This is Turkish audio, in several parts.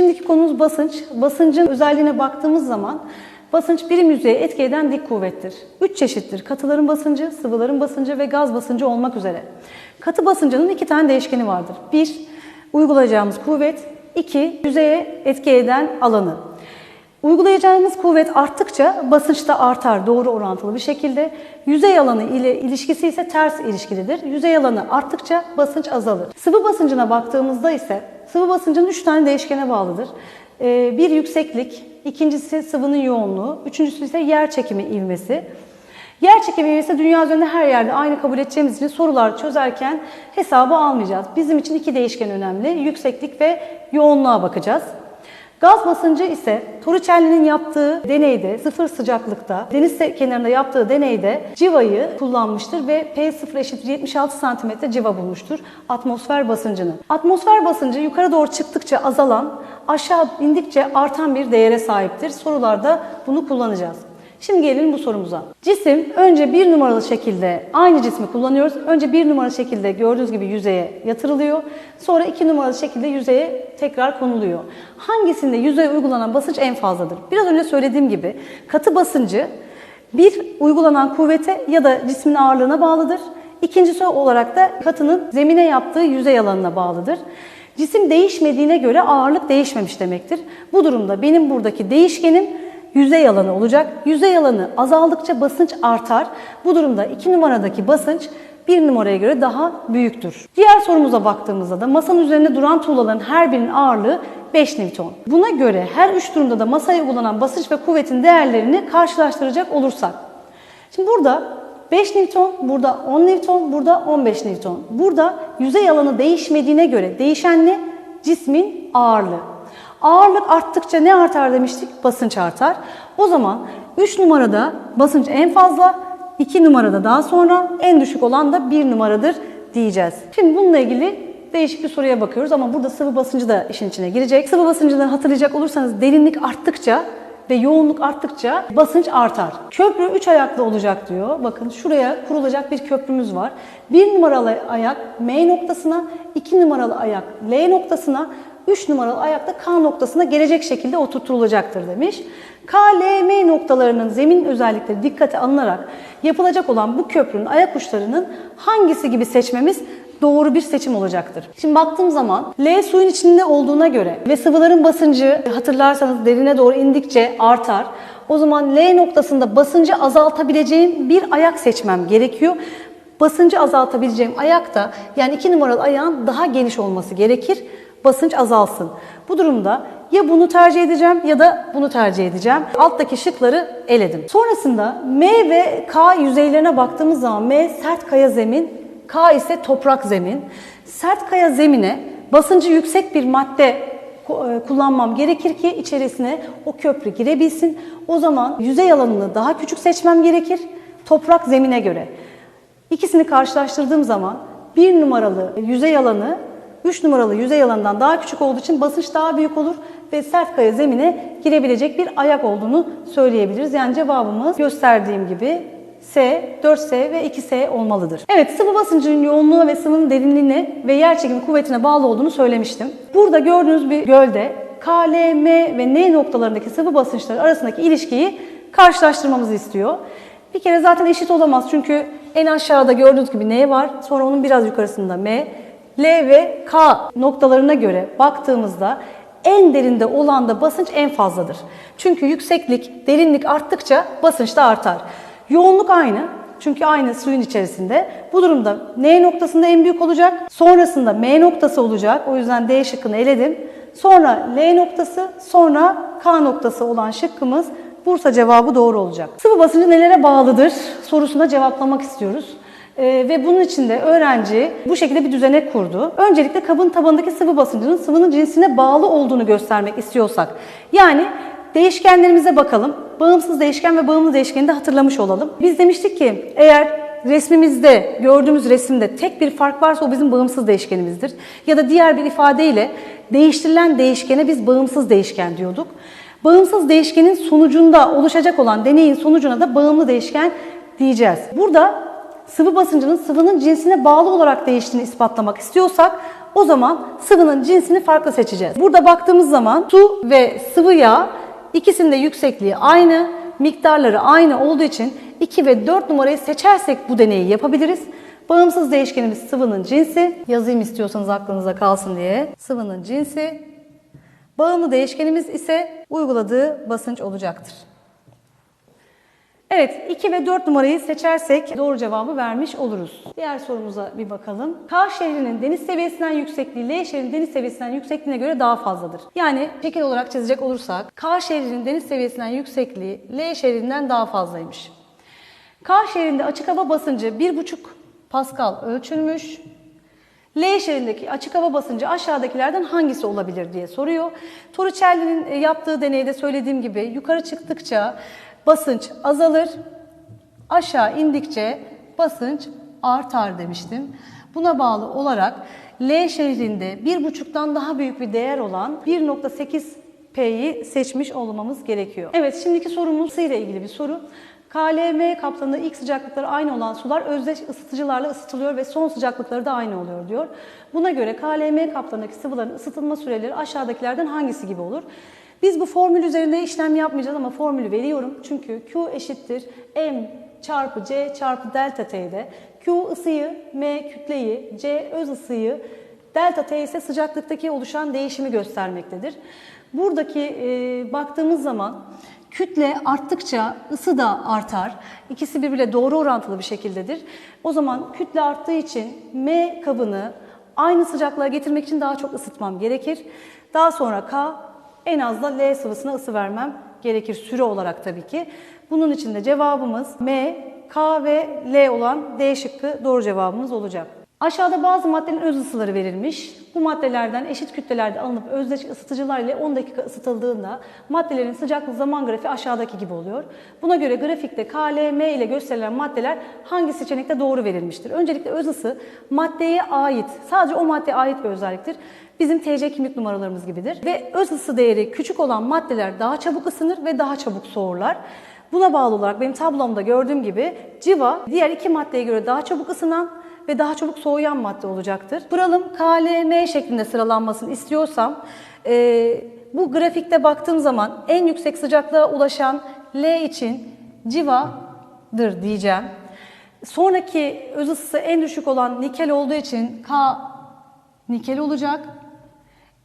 Şimdiki konumuz basınç. Basıncın özelliğine baktığımız zaman basınç birim yüzeye etki eden dik kuvvettir. Üç çeşittir. Katıların basıncı, sıvıların basıncı ve gaz basıncı olmak üzere. Katı basıncının iki tane değişkeni vardır. Bir, uygulayacağımız kuvvet. iki yüzeye etki eden alanı. Uygulayacağımız kuvvet arttıkça basınç da artar doğru orantılı bir şekilde. Yüzey alanı ile ilişkisi ise ters ilişkilidir. Yüzey alanı arttıkça basınç azalır. Sıvı basıncına baktığımızda ise sıvı basıncının 3 tane değişkene bağlıdır. Ee, Bir yükseklik, ikincisi sıvının yoğunluğu, üçüncüsü ise yer çekimi ivmesi. Yer çekimi ivmesi dünya üzerinde her yerde aynı kabul edeceğimiz için sorular çözerken hesaba almayacağız. Bizim için iki değişken önemli. Yükseklik ve yoğunluğa bakacağız. Gaz basıncı ise Torricelli'nin yaptığı deneyde sıfır sıcaklıkta deniz kenarında yaptığı deneyde civayı kullanmıştır ve P0 eşittir 76 cm civa bulmuştur atmosfer basıncını. Atmosfer basıncı yukarı doğru çıktıkça azalan, aşağı indikçe artan bir değere sahiptir. Sorularda bunu kullanacağız. Şimdi gelelim bu sorumuza. Cisim önce bir numaralı şekilde aynı cismi kullanıyoruz. Önce bir numaralı şekilde gördüğünüz gibi yüzeye yatırılıyor. Sonra iki numaralı şekilde yüzeye tekrar konuluyor. Hangisinde yüzeye uygulanan basınç en fazladır? Biraz önce söylediğim gibi katı basıncı bir uygulanan kuvvete ya da cismin ağırlığına bağlıdır. İkincisi olarak da katının zemine yaptığı yüzey alanına bağlıdır. Cisim değişmediğine göre ağırlık değişmemiş demektir. Bu durumda benim buradaki değişkenim yüzey alanı olacak. Yüzey alanı azaldıkça basınç artar. Bu durumda 2 numaradaki basınç 1 numaraya göre daha büyüktür. Diğer sorumuza baktığımızda da masanın üzerinde duran tuğlaların her birinin ağırlığı 5 Newton. Buna göre her üç durumda da masaya uygulanan basınç ve kuvvetin değerlerini karşılaştıracak olursak. Şimdi burada 5 Newton, burada 10 Newton, burada 15 Newton. Burada yüzey alanı değişmediğine göre değişen ne? Cismin ağırlığı. Ağırlık arttıkça ne artar demiştik? Basınç artar. O zaman 3 numarada basınç en fazla, 2 numarada daha sonra en düşük olan da 1 numaradır diyeceğiz. Şimdi bununla ilgili değişik bir soruya bakıyoruz ama burada sıvı basıncı da işin içine girecek. Sıvı basıncını hatırlayacak olursanız derinlik arttıkça ve yoğunluk arttıkça basınç artar. Köprü 3 ayaklı olacak diyor. Bakın şuraya kurulacak bir köprümüz var. 1 numaralı ayak M noktasına, 2 numaralı ayak L noktasına, 3 numaralı ayakta K noktasına gelecek şekilde oturtulacaktır demiş. K, L, M noktalarının zemin özellikleri dikkate alınarak yapılacak olan bu köprünün ayak uçlarının hangisi gibi seçmemiz doğru bir seçim olacaktır. Şimdi baktığım zaman L suyun içinde olduğuna göre ve sıvıların basıncı hatırlarsanız derine doğru indikçe artar. O zaman L noktasında basıncı azaltabileceğim bir ayak seçmem gerekiyor. Basıncı azaltabileceğim ayak da yani 2 numaralı ayağın daha geniş olması gerekir basınç azalsın. Bu durumda ya bunu tercih edeceğim ya da bunu tercih edeceğim. Alttaki şıkları eledim. Sonrasında M ve K yüzeylerine baktığımız zaman M sert kaya zemin, K ise toprak zemin. Sert kaya zemine basıncı yüksek bir madde e, kullanmam gerekir ki içerisine o köprü girebilsin. O zaman yüzey alanını daha küçük seçmem gerekir toprak zemine göre. İkisini karşılaştırdığım zaman bir numaralı yüzey alanı 3 numaralı yüzey alanından daha küçük olduğu için basınç daha büyük olur ve sert kaya zemine girebilecek bir ayak olduğunu söyleyebiliriz. Yani cevabımız gösterdiğim gibi S, 4S ve 2S olmalıdır. Evet sıvı basıncının yoğunluğu ve sıvının derinliğine ve yer çekimi kuvvetine bağlı olduğunu söylemiştim. Burada gördüğünüz bir gölde K, L, M ve N noktalarındaki sıvı basınçları arasındaki ilişkiyi karşılaştırmamızı istiyor. Bir kere zaten eşit olamaz çünkü en aşağıda gördüğünüz gibi N var sonra onun biraz yukarısında M. L ve K noktalarına göre baktığımızda en derinde olan da basınç en fazladır. Çünkü yükseklik, derinlik arttıkça basınç da artar. Yoğunluk aynı. Çünkü aynı suyun içerisinde. Bu durumda N noktasında en büyük olacak. Sonrasında M noktası olacak. O yüzden D şıkkını eledim. Sonra L noktası, sonra K noktası olan şıkkımız Bursa cevabı doğru olacak. Sıvı basıncı nelere bağlıdır sorusuna cevaplamak istiyoruz. Ee, ve bunun için de öğrenci bu şekilde bir düzenek kurdu. Öncelikle kabın tabanındaki sıvı basıncının sıvının cinsine bağlı olduğunu göstermek istiyorsak. Yani değişkenlerimize bakalım. Bağımsız değişken ve bağımlı değişkeni de hatırlamış olalım. Biz demiştik ki eğer resmimizde gördüğümüz resimde tek bir fark varsa o bizim bağımsız değişkenimizdir. Ya da diğer bir ifadeyle değiştirilen değişkene biz bağımsız değişken diyorduk. Bağımsız değişkenin sonucunda oluşacak olan deneyin sonucuna da bağımlı değişken diyeceğiz. Burada sıvı basıncının sıvının cinsine bağlı olarak değiştiğini ispatlamak istiyorsak o zaman sıvının cinsini farklı seçeceğiz. Burada baktığımız zaman su ve sıvı yağ ikisinin de yüksekliği aynı, miktarları aynı olduğu için 2 ve 4 numarayı seçersek bu deneyi yapabiliriz. Bağımsız değişkenimiz sıvının cinsi. Yazayım istiyorsanız aklınıza kalsın diye. Sıvının cinsi. Bağımlı değişkenimiz ise uyguladığı basınç olacaktır. Evet, 2 ve 4 numarayı seçersek doğru cevabı vermiş oluruz. Diğer sorumuza bir bakalım. K şehrinin deniz seviyesinden yüksekliği L şehrinin deniz seviyesinden yüksekliğine göre daha fazladır. Yani şekil olarak çizecek olursak K şehrinin deniz seviyesinden yüksekliği L şehrinden daha fazlaymış. K şehrinde açık hava basıncı 1,5 Pascal ölçülmüş. L şehrindeki açık hava basıncı aşağıdakilerden hangisi olabilir diye soruyor. Torricelli'nin e, yaptığı deneyde söylediğim gibi yukarı çıktıkça basınç azalır, aşağı indikçe basınç artar demiştim. Buna bağlı olarak L şehrinde 1,5'tan daha büyük bir değer olan 1.8 P'yi seçmiş olmamız gerekiyor. Evet şimdiki sorumuz ile ilgili bir soru. KLM kaplarında ilk sıcaklıkları aynı olan sular özdeş ısıtıcılarla ısıtılıyor ve son sıcaklıkları da aynı oluyor diyor. Buna göre KLM kaplarındaki sıvıların ısıtılma süreleri aşağıdakilerden hangisi gibi olur? Biz bu formül üzerinde işlem yapmayacağız ama formülü veriyorum. Çünkü Q eşittir M çarpı C çarpı delta T'de. Q ısıyı, M kütleyi, C öz ısıyı, delta T ise sıcaklıktaki oluşan değişimi göstermektedir. Buradaki e, baktığımız zaman kütle arttıkça ısı da artar. İkisi birbiriyle doğru orantılı bir şekildedir. O zaman kütle arttığı için M kabını aynı sıcaklığa getirmek için daha çok ısıtmam gerekir. Daha sonra K en az da L sıvısına ısı vermem gerekir süre olarak tabii ki. Bunun için de cevabımız M, K ve L olan D şıkkı doğru cevabımız olacak. Aşağıda bazı maddelerin öz ısıları verilmiş. Bu maddelerden eşit kütlelerde alınıp özdeş ısıtıcılar ile 10 dakika ısıtıldığında maddelerin sıcaklık zaman grafiği aşağıdaki gibi oluyor. Buna göre grafikte K, L, M ile gösterilen maddeler hangi seçenekte doğru verilmiştir? Öncelikle öz ısı maddeye ait, sadece o maddeye ait bir özelliktir. Bizim TC kimlik numaralarımız gibidir. Ve öz ısı değeri küçük olan maddeler daha çabuk ısınır ve daha çabuk soğurlar. Buna bağlı olarak benim tablomda gördüğüm gibi civa diğer iki maddeye göre daha çabuk ısınan ve daha çabuk soğuyan madde olacaktır. Buralım KLM şeklinde sıralanmasını istiyorsam e, bu grafikte baktığım zaman en yüksek sıcaklığa ulaşan L için civadır diyeceğim. Sonraki öz ısısı en düşük olan nikel olduğu için K nikel olacak.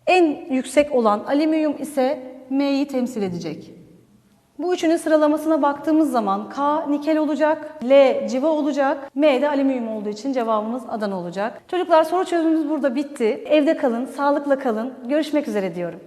En yüksek olan alüminyum ise M'yi temsil edecek. Bu üçünün sıralamasına baktığımız zaman K nikel olacak, L civa olacak, M de alüminyum olduğu için cevabımız Adana olacak. Çocuklar soru çözümümüz burada bitti. Evde kalın, sağlıkla kalın. Görüşmek üzere diyorum.